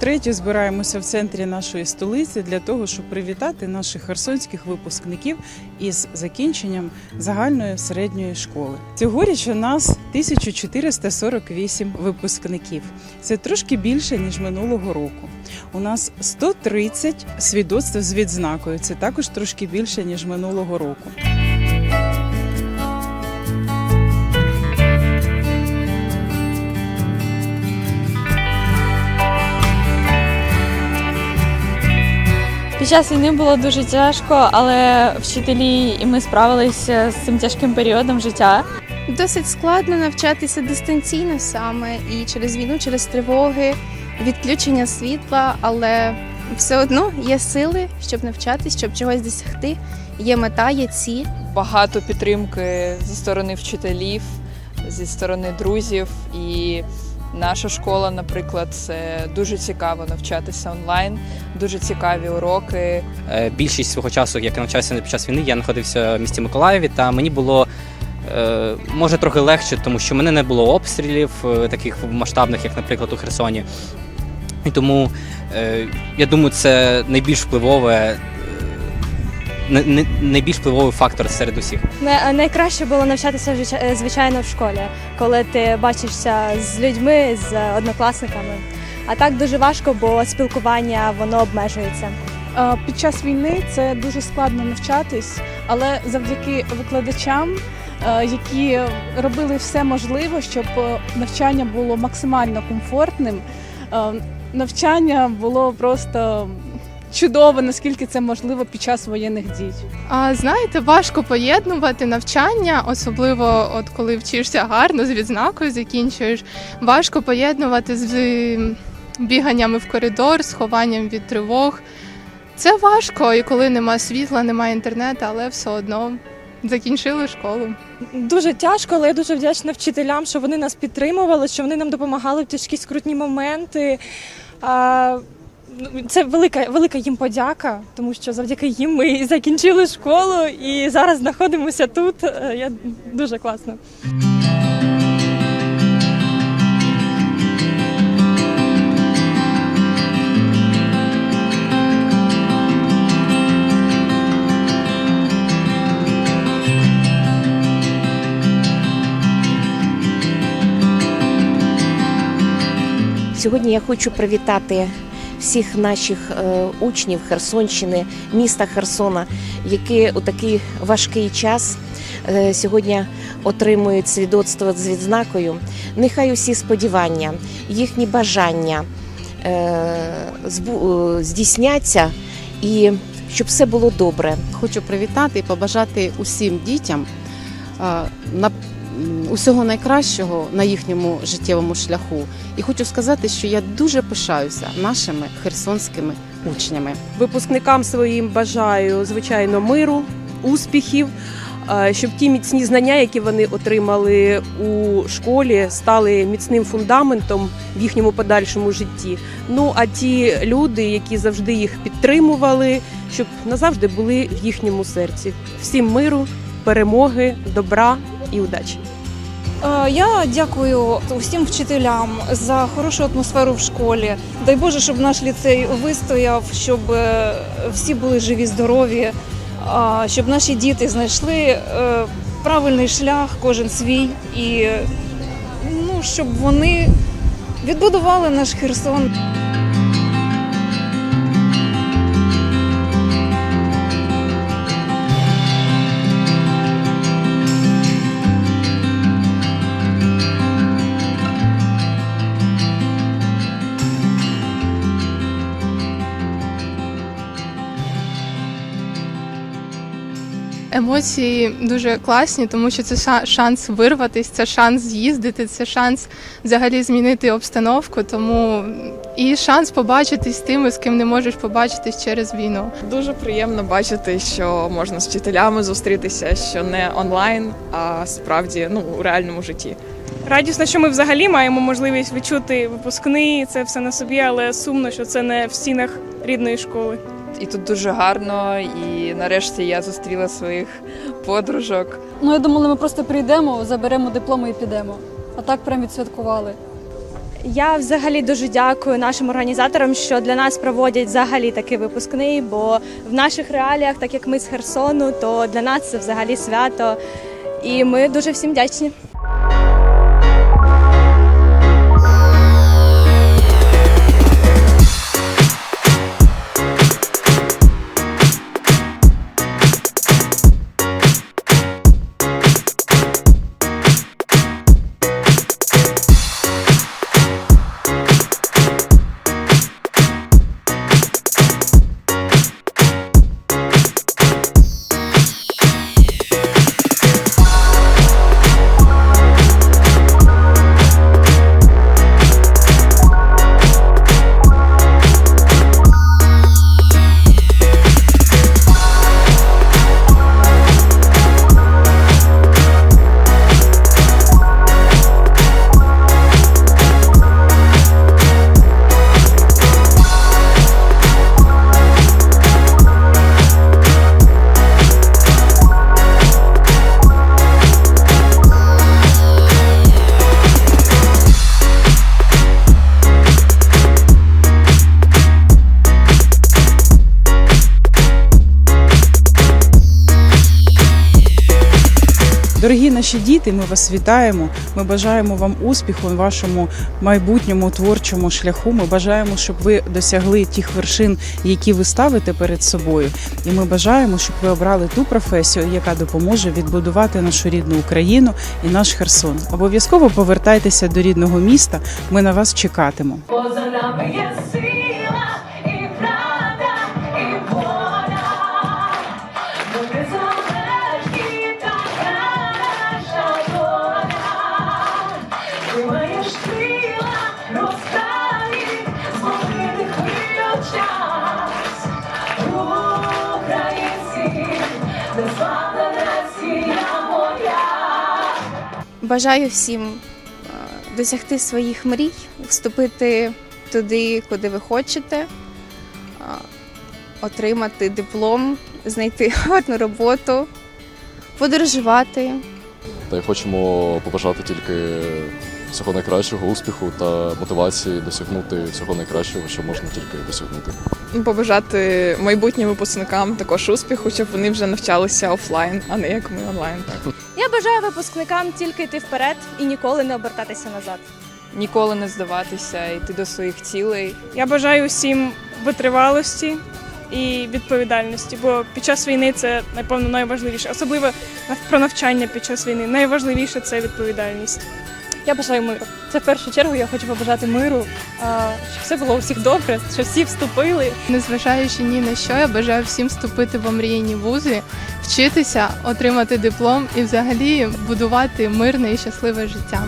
Третє збираємося в центрі нашої столиці для того, щоб привітати наших херсонських випускників із закінченням загальної середньої школи. Цьогоріч у нас 1448 випускників. Це трошки більше ніж минулого року. У нас 130 свідоцтв з відзнакою. Це також трошки більше ніж минулого року. Під час війни було дуже тяжко, але вчителі і ми справилися з цим тяжким періодом життя. Досить складно навчатися дистанційно саме і через війну, через тривоги, відключення світла, але все одно є сили, щоб навчатись, щоб чогось досягти. Є мета, є ціль. багато підтримки зі сторони вчителів, зі сторони друзів. І наша школа, наприклад, це дуже цікаво навчатися онлайн, дуже цікаві уроки. Е, Більшість свого часу, як я навчався під час війни, я знаходився в місті Миколаєві, та мені було е, може трохи легше, тому що в мене не було обстрілів е, таких масштабних, як, наприклад, у Херсоні. І тому я думаю, це найбільш впливове. Найбільш впливовий фактор серед усіх. Не- Найкраще було навчатися е, звичайно в школі, коли ти бачишся з людьми, з однокласниками. А так дуже важко, бо спілкування воно обмежується. Під час війни це дуже складно навчатись, але завдяки викладачам, е, які робили все можливе, щоб е, навчання було максимально комфортним, навчання було просто чудово, наскільки це можливо під час воєнних дій. А знаєте, важко поєднувати навчання, особливо от коли вчишся гарно з відзнакою, закінчуєш. Важко поєднувати з біганнями в коридор, з хованням від тривог. Це важко, і коли нема світла, немає інтернету, але все одно закінчили школу. Дуже тяжко, але я дуже вдячна вчителям, що вони нас підтримували, що вони нам допомагали в тяжкі скрутні моменти. Це велика, велика їм подяка, тому що завдяки їм ми і закінчили школу і зараз знаходимося тут. Е, Я дуже класно. Сьогодні я хочу привітати всіх наших е, учнів Херсонщини, міста Херсона, які у такий важкий час е, сьогодні отримують свідоцтво з відзнакою. Нехай усі сподівання, їхні бажання е, здійсняться і щоб все було добре. Хочу привітати і побажати усім дітям на усього найкращого на їхньому життєвому шляху. І хочу сказати, що я дуже пишаюся нашими херсонськими учнями. Випускникам своїм бажаю звичайно миру, успіхів, е, щоб ті міцні знання, які вони отримали у школі, стали міцним фундаментом в їхньому подальшому житті. Ну а ті люди, які завжди їх підтримували, щоб назавжди були в їхньому серці. Всім миру, перемоги, добра і удачі. Е, Я дякую усім вчителям за хорошу атмосферу в школі. Дай Боже, щоб наш ліцей вистояв, щоб е, всі були живі, здорові, щоб наші діти знайшли е, правильний шлях, кожен свій, і е, ну, щоб вони відбудували наш Херсон. Емоції дуже класні, тому що це шанс вирватись, це шанс з'їздити, це шанс взагалі змінити обстановку. Тому і шанс побачитись з тими, з ким не можеш побачитись через війну. Дуже приємно бачити, що можна з вчителями зустрітися, що не онлайн, а справді ну у реальному житті. Радісно, що ми взагалі маємо можливість відчути випускний, це все на собі, але сумно, що це не в стінах рідної школи. І тут дуже гарно, і нарешті я зустріла своїх подружок. Ну я думала, ми просто прийдемо, заберемо дипломи і підемо. А так прям відсвяткували. Я взагалі дуже дякую нашим організаторам, що для нас проводять взагалі такий випускний, бо в наших реаліях, так як ми з Херсону, то для нас це взагалі свято. І ми дуже всім вдячні. Дорогі наші діти, ми вас вітаємо. Ми бажаємо вам успіху у вашому майбутньому творчому шляху. Ми бажаємо, щоб ви досягли тих вершин, які ви ставите перед собою. І ми бажаємо, щоб ви обрали ту професію, яка допоможе відбудувати нашу рідну Україну і наш Херсон. Обов'язково повертайтеся до рідного міста. Ми на вас чекатимо. Бажаю всім е, досягти своїх мрій, вступити туди, куди ви хочете, е, отримати диплом, знайти гарну роботу, подорожувати. Та й хочемо побажати тільки всього найкращого, успіху та мотивації досягнути всього найкращого, що можна тільки досягнути. Побажати майбутнім випускникам також успіху, щоб вони вже навчалися офлайн, а не як ми онлайн. Я бажаю випускникам тільки йти вперед і ніколи не обертатися назад. Ніколи не здаватися, йти до своїх цілей. Я бажаю всім витривалості і відповідальності, бо під час війни це напевно найважливіше, особливо про навчання під час війни. Найважливіше це відповідальність. Я бажаю миру. Це в першу чергу я хочу побажати миру, щоб все було у всіх добре, щоб всі вступили. Незважаючи ні на що, я бажаю всім вступити в омріяні вузи, вчитися, отримати диплом і взагалі будувати мирне і щасливе життя.